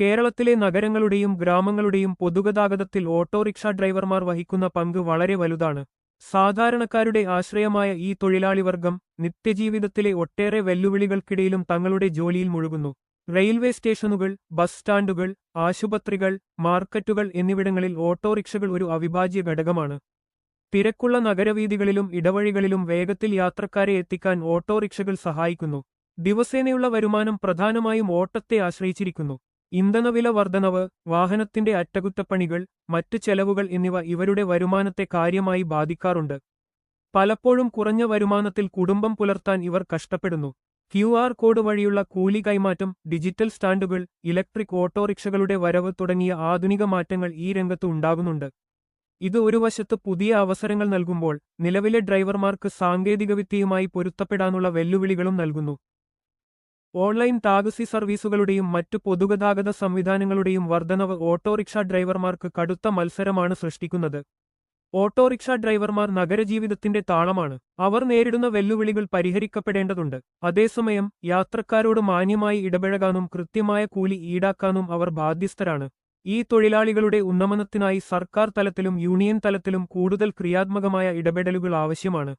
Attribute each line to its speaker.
Speaker 1: കേരളത്തിലെ നഗരങ്ങളുടെയും ഗ്രാമങ്ങളുടെയും പൊതുഗതാഗതത്തിൽ ഓട്ടോറിക്ഷ ഡ്രൈവർമാർ വഹിക്കുന്ന പങ്ക് വളരെ വലുതാണ്. സാധാരണക്കാരുടെ ആശ്രയമായ ഈ തൊഴിലാളി വർഗം നിത്യജീവിതത്തിലെ ഒട്ടേറെ വെല്ലുവിളികൾക്കിടയിലും തങ്ങളുടെ ജോലിയിൽ മുഴുകുന്നു. റെയിൽവേ സ്റ്റേഷനുകൾ ബസ് സ്റ്റാൻഡുകൾ ആശുപത്രികൾ മാർക്കറ്റുകൾ എന്നിവിടങ്ങളിൽ ഓട്ടോറിക്ഷകൾ ഒരു അവിഭാജ്യ ഘടകമാണ്. തിരക്കുള്ള നഗരവീഥികളിലും ഇടവഴികളിലും വേഗത്തിൽ യാത്രക്കാരെ എത്തിക്കാൻ ഓട്ടോറിക്ഷകൾ സഹായിക്കുന്നു. ദിവസേനയുള്ള വരുമാനം പ്രധാനമായും ഓട്ടത്തെ ആശ്രയിച്ചിരിക്കുന്നു. ഇന്ധനവില വർധനവ് വാഹനത്തിന്റെ അറ്റകുറ്റപ്പണികൾ മറ്റു ചെലവുകൾ എന്നിവ ഇവരുടെ വരുമാനത്തെ കാര്യമായി ബാധിക്കാറുണ്ട്. പലപ്പോഴും കുറഞ്ഞ വരുമാനത്തിൽ കുടുംബം പുലർത്താൻ ഇവർ കഷ്ടപ്പെടുന്നു. ക്യു കോഡ് വഴിയുള്ള കൂലി കൈമാറ്റം ഡിജിറ്റൽ സ്റ്റാൻഡുകൾ ഇലക്ട്രിക് ഓട്ടോറിക്ഷകളുടെ വരവ് തുടങ്ങിയ ആധുനിക മാറ്റങ്ങൾ ഈ രംഗത്ത് ഉണ്ടാകുന്നുണ്ട്. ഇത് ഒരു വശത്ത് പുതിയ അവസരങ്ങൾ നൽകുമ്പോൾ നിലവിലെ ഡ്രൈവർമാർക്ക് സാങ്കേതികവിദ്യയുമായി പൊരുത്തപ്പെടാനുള്ള വെല്ലുവിളികളും നൽകുന്നു. ഓൺലൈൻ ടാക്സി സർവീസുകളുടെയും മറ്റു പൊതുഗതാഗത സംവിധാനങ്ങളുടെയും വർധനവ് ഓട്ടോറിക്ഷ ഡ്രൈവർമാർക്ക് കടുത്ത മത്സരമാണ് സൃഷ്ടിക്കുന്നത്. ഓട്ടോറിക്ഷ ഡ്രൈവർമാർ നഗരജീവിതത്തിന്റെ താളമാണ്. അവർ നേരിടുന്ന വെല്ലുവിളികൾ പരിഹരിക്കപ്പെടേണ്ടതുണ്ട്. അതേസമയം യാത്രക്കാരോട് മാന്യമായി ഇടപഴകാനും കൃത്യമായ കൂലി ഈടാക്കാനും അവർ ബാധ്യസ്ഥരാണ്. ഈ തൊഴിലാളികളുടെ ഉന്നമനത്തിനായി സർക്കാർ തലത്തിലും യൂണിയൻ തലത്തിലും കൂടുതൽ ക്രിയാത്മകമായ ഇടപെടലുകൾ ആവശ്യമാണ്.